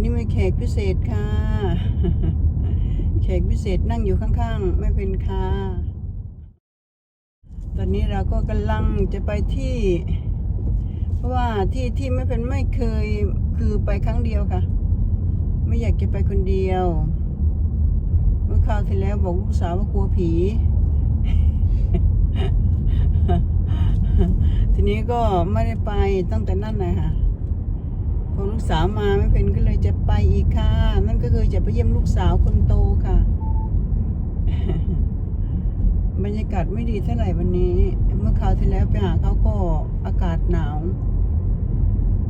วันนี้มีแขกพิเศษค่ะ แขกพิเศษนั่งอยู่ข้างๆ ไม่เป็นค่ะ ตอนนี้เราก็กำลังจะไปที่ เพราะว่าที่ที่ไม่เป็นไม่เคยคือไปครั้งเดียวค่ะ ไม่อยากจะไปคนเดียว เมื่อคราวที่แล้วบอกลูกสาวว่ากลัวผี ทีนี้ก็ไม่ได้ไปตั้งแต่นั่นเลยค่ะ พอลูกสาวมาไม่เป็นก็เลยจะไปอีกค่ะ นั่นก็คือจะไปเยี่ยมลูกสาวคนโตค่ะ บรรยากาศไม่ดีเท่าไหร่วันนี้ เมื่อคราวที่แล้วไปหาเขาก็อากาศหนาว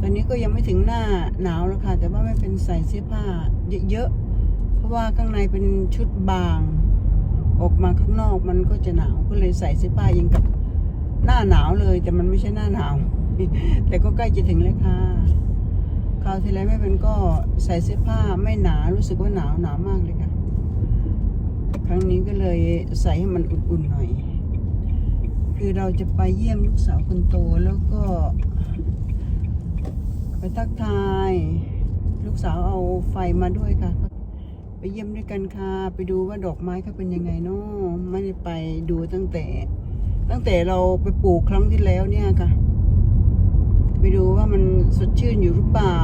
ตอนนี้ก็ยังไม่ถึงหน้าหนาวแล้วค่ะ แต่ว่าไม่เป็นใส่เสื้อผ้าเยอะๆ เพราะว่าข้างในเป็นชุดบาง ออกมาข้างนอกมันก็จะหนาวก็เลยใส่เสื้อผ้ายังกับหน้าหนาวเลย แต่มันไม่ใช่หน้าหนาว แต่ก็ใกล้จะถึงแล้วค่ะ คราวที่แล้วแม่เป็นก็ใส่เสื้อผ้าไม่หนารู้สึกว่าหนาวหนาวมากเลยค่ะ ครั้งนี้ก็เลยใส่ให้มันอุ่นๆหน่อย คือเราจะไปเยี่ยมลูกสาวคนโตแล้วก็ไปทักทาย ลูกสาวเอาไฟมาด้วยค่ะ ไปเยี่ยมด้วยกันค่ะไปดูว่าดอกไม้เขาเป็นยังไงเนาะไม่ได้ไปดูตั้งแต่ ตั้งแต่เราไปปลูกครั้งที่แล้วเนี่ยค่ะ ไปดูว่ามันสดชื่นอยู่หรือเปล่า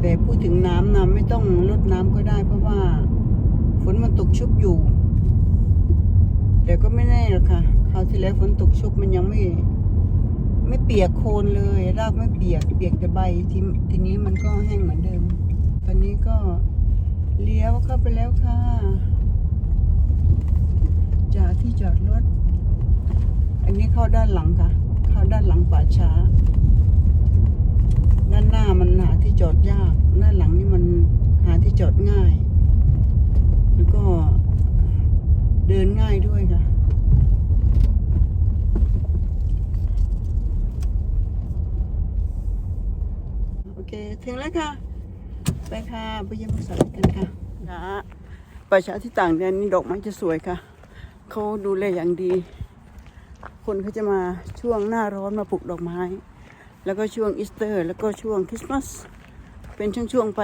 แต่พูดถึงน้ำนะไม่ต้องลดน้ำก็ได้เพราะว่า ฝนมันตกชุบอยู่ แต่ก็ไม่แน่หรอกค่ะคราวที่แล้วฝนตกชุบมันยังไม่ ไม่เปียกโคลนเลยรากไม่เปียก เปียกแต่ใบทีทีนี้มันก็แห้งเหมือนเดิม ตอนนี้ก็เลี้ยวเข้าไปแล้วค่ะจากที่จอดรถ อันนี้เข้าด้านหลังค่ะ เข้าด้านหลังป่าช้า ด้านหน้ามันหาที่จอดยาก ด้านหลังนี่มันหาที่จอดง่าย แล้วก็เดินง่ายด้วยค่ะโอเคถึงแล้วค่ะ ไปค่ะไปเยี่ยมสาวกันค่ะค่ะประชาที่ต่างแดนนี่ดอกไม้จะสวยค่ะ เขาดูแลอย่างดี คนเขาจะมาช่วงหน้าร้อนมาปลูกดอกไม้ แล้วก็ช่วงอีสเตอร์ แล้วก็ช่วงคริสต์มาสเป็นช่วงๆไป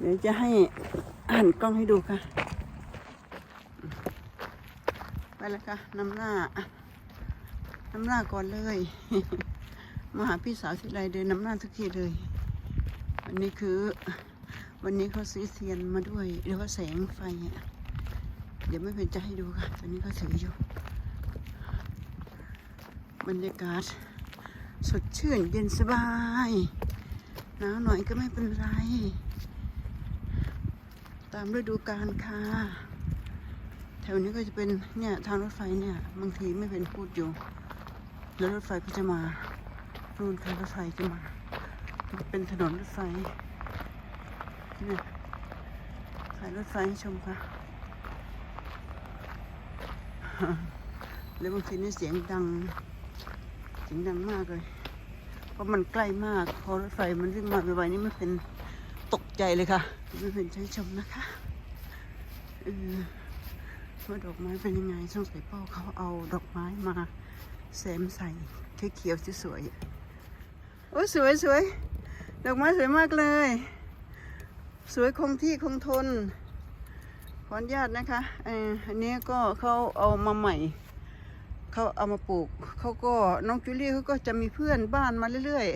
เดี๋ยวจะให้หันกล้องให้ดูค่ะ ไปแล้วค่ะนำหน้าน้ำหน้าก่อนเลยมาหาพี่สาวทีไรเดินน้ำหน้าทุกทีเลยอันนี้คือวันนี้เขาซื้อเทียนมาด้วยหรือว่าแสงไฟอะ เดี๋ยวไม่เป็นจให้ดูค่ะตอนนี้เขาถืออยู่ บรรยากาศ สดชื่นเย็นสบายหนาวหน่อยก็ไม่เป็นไร ตามฤดูกาลค่ะ แถวนี้ก็จะเป็นเนี่ยทางรถไฟเนี่ย บางทีไม่เป็นพูดอยู่ แล้วรถไฟก็จะมานู่นค่ะรถไฟจะมา เป็นถนนรถไฟเนี่ยถ่ายรถไฟให้ชมค่ะ แล้วบางทีนี่เสียงดัง เสียงดังมากเลย เพราะมันใกล้มาก พอรถไฟมันวิ่งมาไวๆนี่ไม่เป็นตกใจเลยค่ะไม่เป็นใช้ชมนะคะเออว่าดอกไม้เป็นยังไงสงสัยพ่อเขาเอาดอกไม้มาแซมใส่เขียวๆสวยๆโอ้สวยสวยดอกไม้สวยมากเลย สวยคงที่คงทน ออนุญาตนะคะอันนี้ก็เขาเอามาใหม่ เขาเอามาปลูก เขาก็น้องจูลี่เขาก็จะมีเพื่อนบ้านมาเรื่อย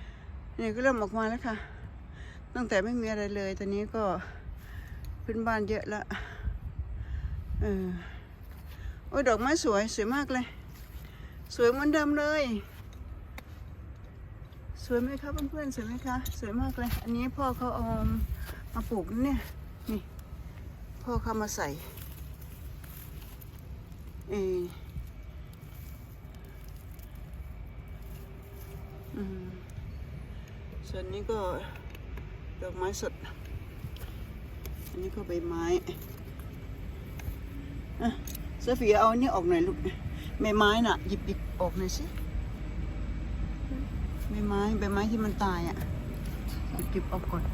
ๆนี่ก็เริ่มออกมาแล้วค่ะ ตั้งแต่ไม่มีอะไรเลยตอนนี้ก็เพื่อนบ้านเยอะละเออโอ้ยดอกไม้สวยสวยมากเลย สวยเหมือนเดิมเลย สวยไหมคะเพื่อนๆสวยไหมคะ สวยมากเลย อันนี้พ่อเขาเอามาปลูกเนี่ยนี่ พ่อเข้ามาใส่เอออืมส่วนนี้ก็ดอกไม้สด อันนี้ก็ใบไม้อะเสฟีเอาอันนี้ออกหน่อยลูกใบไม้น่ะหยิบหยิบออกหน่อยสิใบไม้ใบไม้ที่มันตายอะหยิบหยิบออกก่อน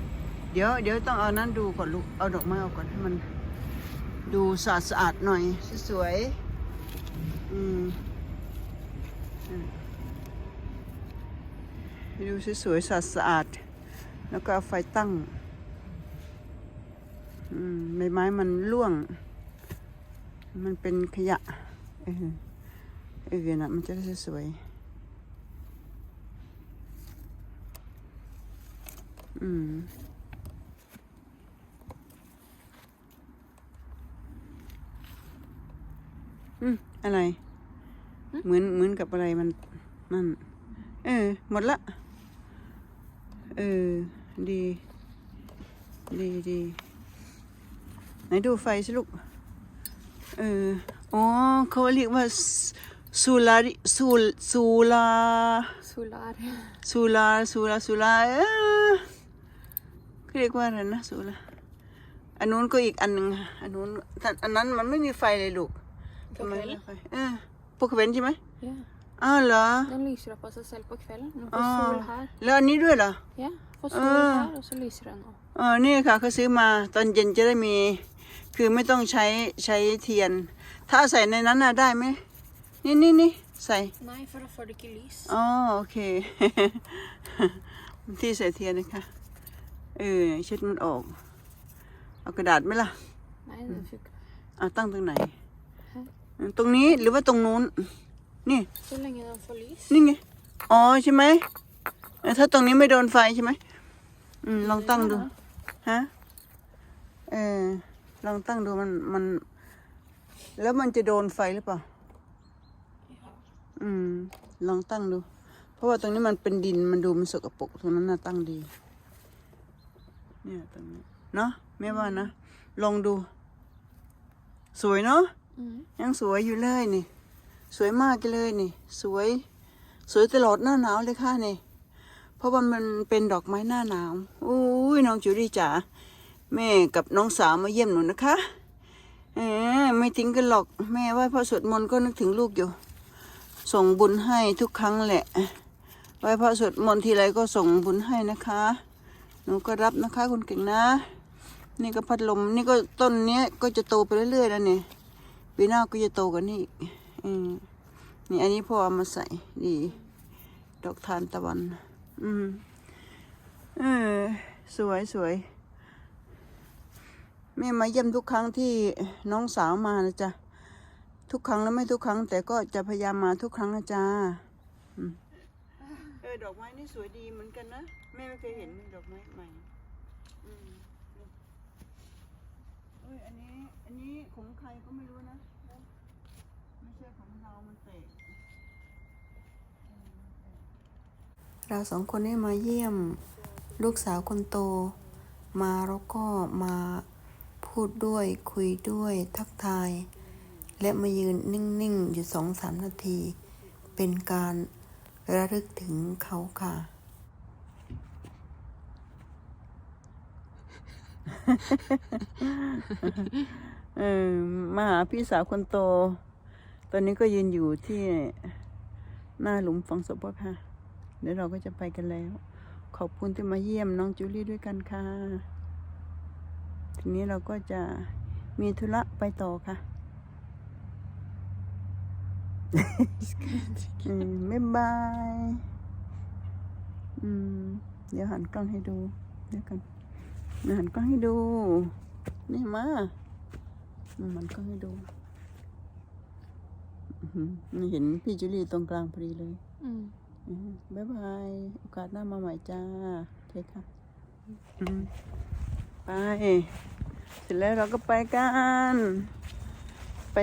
เดี๋ยวเดี๋ยวต้องเอานั้นดูก่อนลูก เอาดอกไม้ออกก่อนให้มัน ดูสะอาดสะอาดหน่อย สวยๆ อืมอืมให้ดูสวยๆสะอาดสะอาดๆแล้วก็เอาไฟตั้ง อืมใบไม้มันร่วง มันเป็นขยะ เออเออนะมันจะได้สวยอืม อืมอะไร เหมือนเหมือนกับอะไรมันนั่น เออ หมดละ เออ ดี ดีดีไหนดูไฟสิลูก เออ อ๋อเขาเรียกว่าสูลาริสูลสูลา Solar. สูลาสูลาสูลาเออเขาเรียกว่าอะไรนะสูลาอันนู้นก็อีกอันหนึ่งค่ะอันนู้นแต่อันนั้นมันไม่มีไฟเลยลูก ทำไมไม่ไฟเออพวกเว้นใช่ไหม Ja. อ้าวเหรอ Den lyser opp av seg selv på kvelden. Nå อ๋อ får sol her. แล้วอันนี้ด้วยเหรอ Ja, får sol Ah. her, og så lyser den opp. อ๋อนี่ค่ะเขาซื้อมาตอนเย็นจะได้มี คือไม่ต้องใช้ใช้เทียน ถ้าเอาใส่ในนั้นน่ะได้ไหมนี่นี่นี่ใส่ Nei, for da får det ikke lys. อ๋อโอเค ที่ใส่เทียนนะคะเออเช็ดมันออก เอากระดาษไหมล่ะ Nei, den får ikke เอาตั้งตรงไหน ตรงนี้หรือว่าตรงนู้น นี่ Så lenge den får lys. นี่ไงอ๋อใช่ไหมเออถ้าตรงนี้ไม่โดนไฟใช่ไหมอืมลองตั้งดูฮะเออลองตั้งดูมันมัน แล้วมันจะโดนไฟหรือเปล่าอืม ลองตั้งดู เพราะว่าตรงนี้มันเป็นดินมันดูมันสกปรกตรงนั้นน่ะตั้งดี เนี่ยตรงนี้เนาะไม่ว่านะลองดู สวยเนาะ Mm. ยังสวยอยู่เลยนี่ สวยมากเลยนี่ สวย สวยตลอดหน้าหนาวเลยค่ะนี่ เพราะว่ามันเป็นดอกไม้หน้าหนาวอุ้ยน้องจูดี้จ๋าแม่กับน้องสาวมาเยี่ยมหนูนะคะเออไม่ทิ้งกันหรอกแม่ไหว้พระสวดมนต์ก็นึกถึงลูกอยู่ ส่งบุญให้ทุกครั้งแหละไหว้พระสวดมนต์ทีไรก็ส่งบุญให้นะคะ หนูก็รับนะคะคุณเก่งนะ นี่ก็พัดลม นี่ก็ต้นเนี้ยก็จะโตไปเรื่อยๆแล้วเนี่ย ปีหน้าก็จะโตกว่านี้อีกอืมนี่อันนี้พ่อเอามาใส่ดี ดอกทานตะวัน อืมเออสวยสวยแม่มาเยี่ยมทุกครั้งที่น้องสาวมานะจ๊ะทุกครั้งแล้วไม่ทุกครั้ง แต่ก็จะพยายามมาทุกครั้งนะจ๊ะเออดอกไม้นี่สวยดีเหมือนกันนะแม่ไม่เคยเห็นดอกไม้ใหม่อืมเอ้ยอันนี้ อันนี้ของใครก็ไม่รู้นะ ไม่ใช่ของเรา มันเตะเราสองคนได้มาเยี่ยมลูกสาวคนโต มาแล้วก็มาพูดด้วยคุยด้วยทักทาย และมายืนนิ่ง ๆ อยู่สองสามนาที เป็นการระลึกถึงเขาค่ะ เออมาหาพี่สาวคนโต ตอนนี้ก็ยืนอยู่ที่หน้าหลุมฝังศพพ่อค่ะ เดี๋ยวเราก็จะไปกันแล้ว ขอบคุณที่มาเยี่ยมน้องจูลี่ด้วยกันค่ะ ทีนี้เราก็จะมีธุระไปต่อค่ะอืมบ๊ายบายเดี๋ยวหันกล้องให้ดู เดี๋ยวกันหันกล้องให้ดู นี่มาอืมมันก็ให้ดู นี่เห็นพี่จุลีตรงกลางพอดีเลย Mm. อืมบ๊ายบาย โอกาสหน้ามาใหม่จ้าเทคค่ะอืมไป เสร็จแล้วเราก็ไปกัน ไป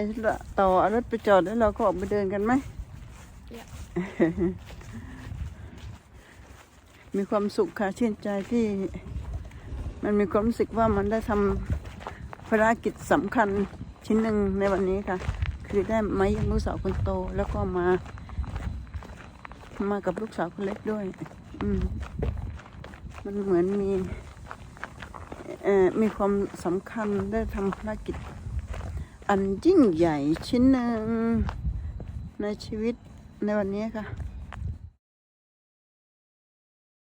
ต่อเอารถไปจอดแล้วเราก็ออกไปเดินกันไหม Ja. มีความสุขค่ะชื่นใจที่ มันมีความรู้สึกว่ามันได้ทำภารกิจสำคัญชิ้นหนึ่งในวันนี้ค่ะ คือได้มาเยี่ยมลูกสาวคนโต แล้วก็มา มากับลูกสาวคนเล็กด้วย อืม มันเหมือนมีเอ่อมีความสำคัญได้ทำภารกิจ อันยิ่งใหญ่ชิ้นหนึ่งในชีวิตในวันนี้ค่ะ